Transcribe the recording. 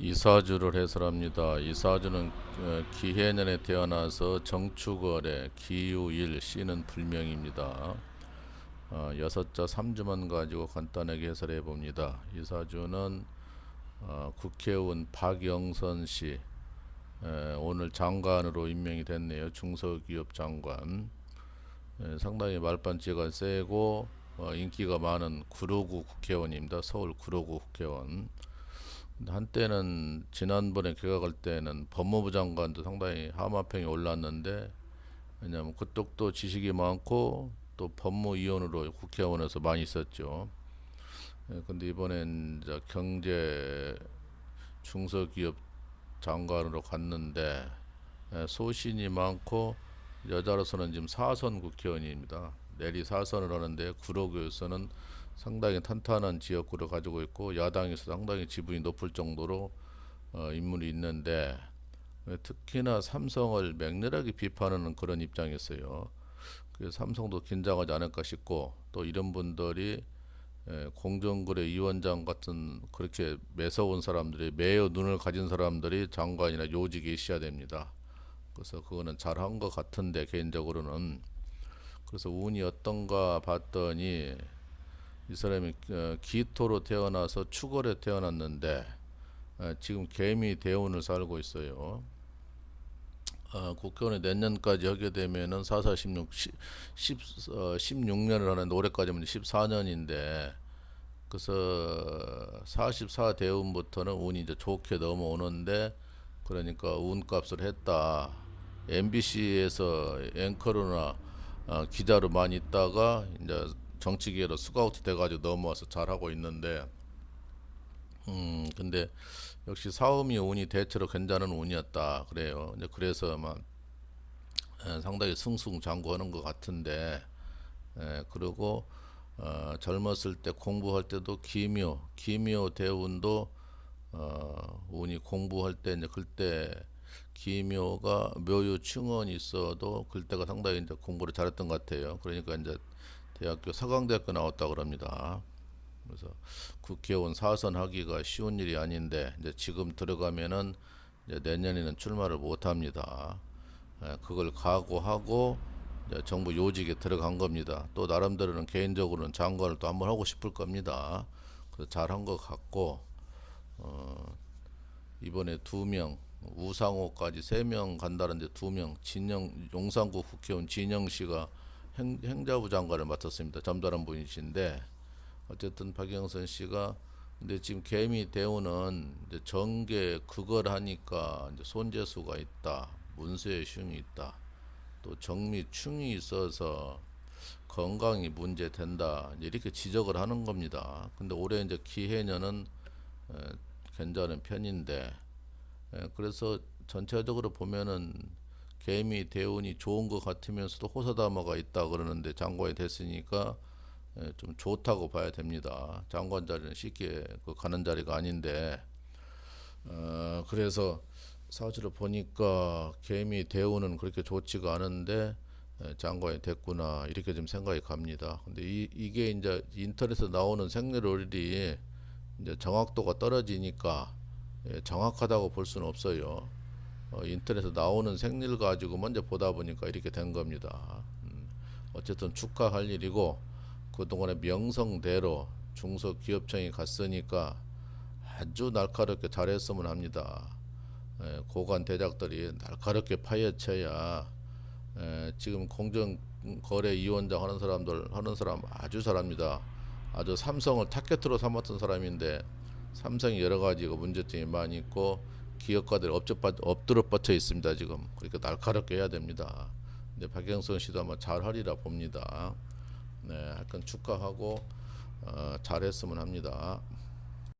이사주를 해설합니다. 이사주는 어, 기해년에 태어나서 정축월에 기유일 씨는 불명입니다. 어, 여섯자 삼주만 가지고 간단하게 해설해 봅니다. 이사주는 어, 국회의원 박영선 씨 에, 오늘 장관으로 임명이 됐네요. 중소기업 장관. 에, 상당히 말반지가 세고 어, 인기가 많은 구로구 국회의원입니다. 서울 구로구 국회의원. 한때는 지난번에 개각할 때는 법무부 장관도 상당히 하마평이 올랐는데 왜냐하면 그쪽도 지식이 많고 또 법무위원으로 국회의원에서 많이 있었죠. 예, 근데 이번엔 이제 경제 중소기업 장관으로 갔는데 예, 소신이 많고 여자로서는 지금 사선 국회의원입니다. 내리 사선을 하는데 구로구에서는 상당히 탄탄한 지역구를 가지고 있고 야당에서 상당히 지분이 높을 정도로 어, 인물이 있는데 예, 특히나 삼성을 맹렬하게 비판하는 그런 입장이었어요. 삼성도 긴장하지 않을까 싶고 또 이런 분들이 예, 공정거래 위원장 같은 그렇게 매서운 사람들이 매여 눈을 가진 사람들이 장관이나 요직에 있어야 됩니다. 그래서 그거는 잘한 것 같은데 개인적으로는 그래서 운이 어떤가 봤더니 이 사람이 어, 기토로 태어나서 축월에 태어났는데 어, 지금 개미 대운을 살고 있어요. 어, 국회의원이 내년까지 하게 되면은 44, 16, 10, 10, 어, 16년을 하는데 올해까지면 14년인데 그래서 44 대운부터는 운이 이제 좋게 넘어오는데 그러니까 운값을 했다. MBC에서 앵커로나 어, 기자로 많이 있다가 이제 정치계로 스카우트 돼가지고 넘어와서 잘하고 있는데 음 근데 역시 사음이 운이 대체로 괜찮은 운이었다 그래요. 이제 그래서만 에, 상당히 승승장구하는 것 같은데 에, 그리고 어, 젊었을 때 공부할 때도 기묘 기묘 대운도 어, 운이 공부할 때 이제 그때 기묘가 묘유 충원이 있어도 그때가 상당히 이제 공부를 잘했던 것 같아요. 그러니까 이제 대학교 사강대학교 나왔다 그럽니다. 그래서 국회의원 사선 하기가 쉬운 일이 아닌데 이제 지금 들어가면은 이제 내년에는 출마를 못 합니다. 예, 그걸 각오하고 정부 요직에 들어간 겁니다. 또 나름대로는 개인적으로는 장관을 또 한번 하고 싶을 겁니다. 그래서 잘한 것 같고 어, 이번에 두 명 우상호까지 세 명 간다는데 두 명 진영 용산구 국회의원 진영 씨가 행, 행자부 장관을 맡았습니다. 점잖은 분이신데 어쨌든 박영선 씨가 근데 지금 개미 대우는 이제 정계 그걸 하니까 이제 손재수가 있다, 문서의 흉이 있다, 또 정미 충이 있어서 건강이 문제 된다 이렇게 지적을 하는 겁니다. 근데 올해 이제 기해년은 에, 괜찮은 편인데 에, 그래서 전체적으로 보면은 개미 대운이 좋은 것 같으면서도 호사다마가 있다 그러는데 장관이 됐으니까 예, 좀 좋다고 봐야 됩니다. 장관 자리는 쉽게 그 가는 자리가 아닌데 어, 그래서 사주를 보니까 개미 대우는 그렇게 좋지가 않은데 예, 장관이 됐구나 이렇게 좀 생각이 갑니다. 근데 이, 이게 이제 인터넷에 나오는 생리롤이 이제 정확도가 떨어지니까 예, 정확하다고 볼 수는 없어요. 어, 인터넷에 나오는 생리를 가지고 먼저 보다 보니까 이렇게 된 겁니다. 음, 어쨌든 축하할 일이고 그동안의 명성대로 중소기업청이 갔으니까 아주 날카롭게 잘했으면 합니다. 에, 고관 대작들이 날카롭게 파헤쳐야 에, 지금 공정거래위원장 하는 사람들 하는 사람 아주 잘합니다. 아주 삼성을 타겟으로 삼았던 사람인데 삼성이 여러 가지가 문제점이 많이 있고 기업가들이 엎드려, 엎드려 뻗쳐 있습니다 지금 그러니까 날카롭게 해야 됩니다. 근데 박영선 씨도 아마 잘하리라 봅니다. 네, 하여튼 축하하고 어, 잘했으면 합니다.